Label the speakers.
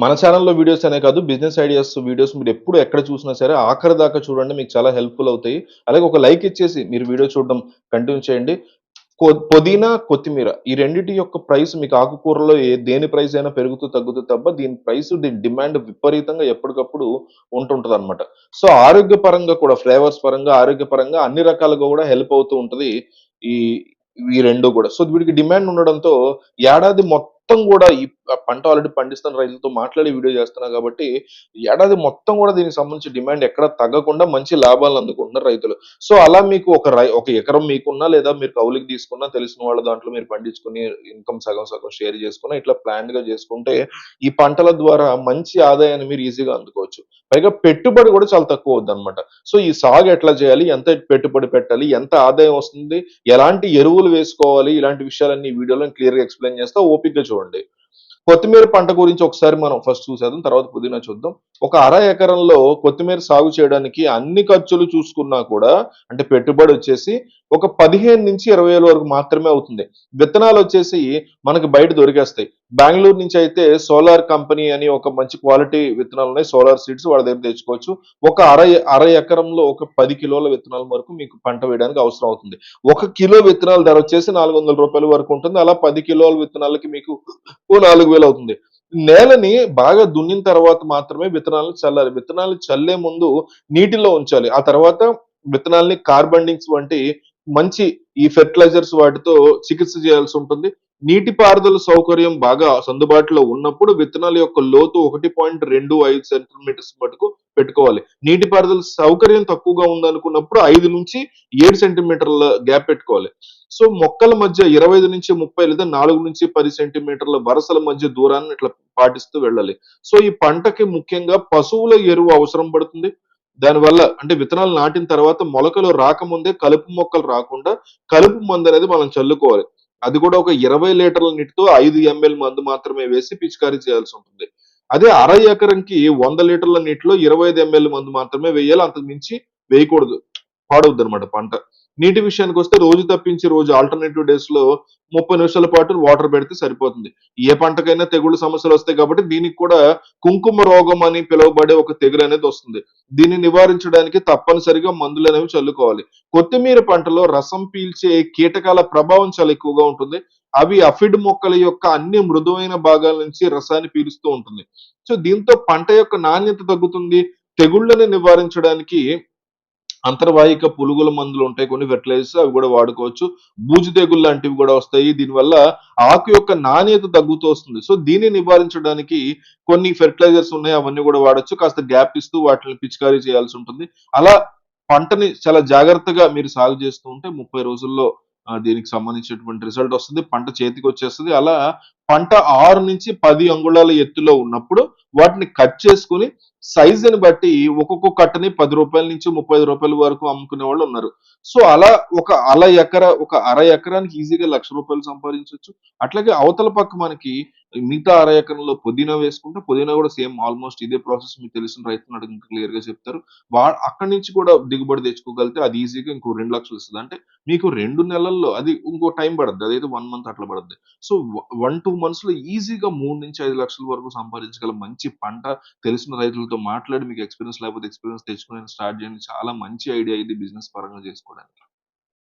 Speaker 1: మన ఛానల్‌లో వీడియోస్ అనే కాదు బిజినెస్ ఐడియాస్ వీడియోస్ మీరు ఎప్పుడు ఎక్కడ చూసినా సరే ఆఖరి దాకా చూడండి మీకు చాలా హెల్ప్‌ఫుల్ అవుతాయి. అలాగే ఒక లైక్ ఇచ్చేసి మీరు వీడియో చూడడం కంటిన్యూ చేయండి. పుదీనా, కొత్తిమీర ఈ రెండింటి యొక్క ప్రైస్ మీకు ఆకుకూరలో ఏ దేని ప్రైస్ అయినా పెరుగుతూ తగ్గుతూ తప్ప దీని ప్రైస్ దీని డిమాండ్ విపరీతంగా ఎప్పటికప్పుడు ఉంటుంటదన్నమాట. సో ఆరోగ్యపరంగా కూడా ఫ్లేవర్స్ పరంగా, ఆరోగ్యపరంగా అన్ని రకాలుగా కూడా హెల్ప్ అవుతూ ఉంటుంది ఈ ఈ రెండు కూడా. సో వీటికి డిమాండ్ ఉండడంతో ఏడాది మొత్తం మొత్తం కూడా ఈ పంట ఆల్రెడీ పండిస్తున్న రైతులతో మాట్లాడి వీడియో చేస్తున్నా కాబట్టి ఏడాది మొత్తం కూడా దీనికి సంబంధించి డిమాండ్ ఎక్కడ తగ్గకుండా మంచి లాభాలు అందుకుంటున్నారు రైతులు. సో అలా మీకు ఒక రై ఒక ఎకరం మీకున్నా లేదా మీరు కౌలికి తీసుకున్నా తెలిసిన వాళ్ళ దాంట్లో మీరు పండించుకుని ఇన్‌కమ్ సగం సగం షేర్ చేసుకున్నా ఇట్లా ప్లాన్గా చేసుకుంటే ఈ పంటల ద్వారా మంచి ఆదాయాన్ని మీరు ఈజీగా అందుకోవచ్చు. పైగా పెట్టుబడి కూడా చాలా తక్కువ అవుద్ది అనమాట సో ఈ సాగు ఎట్లా చేయాలి? ఎంత పెట్టుబడి పెట్టాలి? ఎంత ఆదాయం వస్తుంది? ఎలాంటి ఎరువులు వేసుకోవాలి? ఇలాంటి విషయాలన్నీ వీడియోలో క్లియర్‌గా ఎక్స్‌ప్లెయిన్ చేస్తా ఓపిక చూడండి. కొత్తిమీర పంట గురించి ఒకసారి మనం ఫస్ట్ చూసేద్దాం. తర్వాత పుదీనా చూద్దాం. ఒక అర ఎకరంలో కొత్తిమీర సాగు చేయడానికి అన్ని ఖర్చులు చూసుకున్నా కూడా అంటే పెట్టుబడి వచ్చేసి ఒక 15-20,000 వరకు మాత్రమే అవుతుంది. విత్తనాలు వచ్చేసి మనకి బయట దొరికేస్తాయి. బెంగళూరు నుంచి అయితే సోలార్ కంపెనీ అని ఒక మంచి క్వాలిటీ విత్తనాలు ఉన్నాయి. సోలార్ సీడ్స్ వాళ్ళ దగ్గర తెచ్చుకోవచ్చు. ఒక అర అర ఎకరంలో ఒక పది కిలోల విత్తనాల వరకు మీకు పంట వేయడానికి అవసరం అవుతుంది. ఒక కిలో విత్తనాల ధర వచ్చేసి రూ. 400 వరకు ఉంటుంది. అలా పది కిలోల విత్తనాలకి మీకు ఓ 4000 అవుతుంది. నేలని బాగా దున్నిన తర్వాత మాత్రమే విత్తనాలను చల్లాలి. విత్తనాలు చల్లే ముందు నీటిలో ఉంచాలి. ఆ తర్వాత విత్తనాల్ని కార్బండింగ్స్ వంటి మంచి ఈ ఫెర్టిలైజర్స్ వాటితో చికిత్స చేయాల్సి ఉంటుంది. నీటిపారుదల సౌకర్యం బాగా అందుబాటులో ఉన్నప్పుడు విత్తనాల యొక్క లోతు 1.25 సెంటీమీటర్స్ మటుకు పెట్టుకోవాలి. నీటిపారుదల సౌకర్యం తక్కువగా ఉందనుకున్నప్పుడు 5-7 సెంటీమీటర్ల గ్యాప్ పెట్టుకోవాలి. సో మొక్కల మధ్య 25-30 లేదా 4-10 సెంటీమీటర్ల వరుసల మధ్య దూరాన్ని ఇట్లా పాటిస్తూ వెళ్ళాలి. సో ఈ పంటకి ముఖ్యంగా పశువుల ఎరువు అవసరం పడుతుంది. దానివల్ల అంటే విత్తనాలు నాటిన తర్వాత మొలకలు రాకముందే కలుపు మొక్కలు రాకుండా కలుపు మందు అనేది మనం చల్లుకోవాలి. అది కూడా ఒక 20 లీటర్ల నీటితో ఐదు ఎంఎల్ మందు మాత్రమే వేసి పిచికారీ చేయాల్సి ఉంటుంది. అదే అరవై ఎకరంకి వంద లీటర్ల నీటిలో 25 ఎంఎల్ మందు మాత్రమే వేయాలి. అంతకు మించి వేయకూడదు. పాడవద్దు అనమాట పంట. నీటి విషయానికి వస్తే రోజు తప్పించి రోజు ఆల్టర్‌నేటివ్ డేస్‌లో 30 నిమిషాల పాటు వాటర్ పెడితే సరిపోతుంది. ఏ పంటకైనా తెగుళ్ళు సమస్యలు వస్తాయి కాబట్టి దీనికి కూడా కుంకుమ రోగం అని పిలువబడే ఒక తెగులు అనేది వస్తుంది. దీన్ని నివారించడానికి తప్పనిసరిగా మందులు అనేవి చల్లుకోవాలి. కొత్తిమీర పంటలో రసం పీల్చే కీటకాల ప్రభావం చాలా ఎక్కువగా ఉంటుంది. అవి అఫిడ్ మొక్కల యొక్క అన్ని మృదువైన భాగాల నుంచి రసాన్ని పీలుస్తూ ఉంటుంది. సో దీంతో పంట యొక్క నాణ్యత తగ్గుతుంది. తెగుళ్ళని నివారించడానికి అంతర్వాహిక పురుగుల మందులు ఉంటాయి కొన్ని ఫెర్టిలైజర్స్ అవి కూడా వాడుకోవచ్చు. బూజు తెగుళ్ళు లాంటివి కూడా వస్తాయి. దీనివల్ల ఆకు యొక్క నాణ్యత తగ్గుతూ వస్తుంది. సో దీన్ని నివారించడానికి కొన్ని ఫెర్టిలైజర్స్ ఉన్నాయి. అవన్నీ కూడా వాడొచ్చు. కాస్త గ్యాప్ ఇస్తూ వాటిని పిచికారీ చేయాల్సి ఉంటుంది. అలా పంటని చాలా జాగ్రత్తగా మీరు సాగు చేస్తూ ఉంటే 30 రోజుల్లో దీనికి సంబంధించినటువంటి రిజల్ట్ వస్తుంది పంట చేతికి వచ్చేస్తుంది అలా పంట 6-10 అంగుళాల ఎత్తులో ఉన్నప్పుడు వాటిని కట్ చేసుకొని సైజుని బట్టి ఒక్కొక్క కట్టని పది రూపాయల నుంచి ముప్పై రూపాయల వరకు అమ్ముకునే వాళ్ళు ఉన్నారు. సో అలా ఒక అల ఎకర ఒక అర ఎకరానికి ఈజీగా లక్ష రూపాయలు సంపాదించొచ్చు. అట్లాగే అవతల పక్క మనకి మిగతా అర ఎకరంలో పుదీనా వేసుకుంటే పుదీనా కూడా సేమ్ ఆల్‌మోస్ట్ ఇదే ప్రాసెస్ మీకు తెలిసిన రైతుని అడిగి ఇంకా క్లియర్‌గా చెప్తారు. వా అక్కడి నుంచి కూడా దిగుబడి తెచ్చుకోగలిగితే అది ఈజీగా ఇంకో రెండు లక్షలు ఇస్తుంది అంటే మీకు రెండు నెలల్లో అది ఇంకో టైం పడద్ది. అదైతే వన్ మంత్ అట్లా పడద్ది. సో వన్ టూ మంత్స్లో ఈజీగా 3-5 లక్షల వరకు సంపాదించగల మంచి పంట తెలిసిన రైతులతో మాట్లాడి మీకు ఎక్స్‌పీరియన్స్ లేకపోతే ఎక్స్‌పీరియన్స్ తెచ్చుకొని స్టార్ట్ చేయండి. చాలా మంచి ఐడియా ఇది బిజినెస్ పరంగా చేసుకోవడానికి.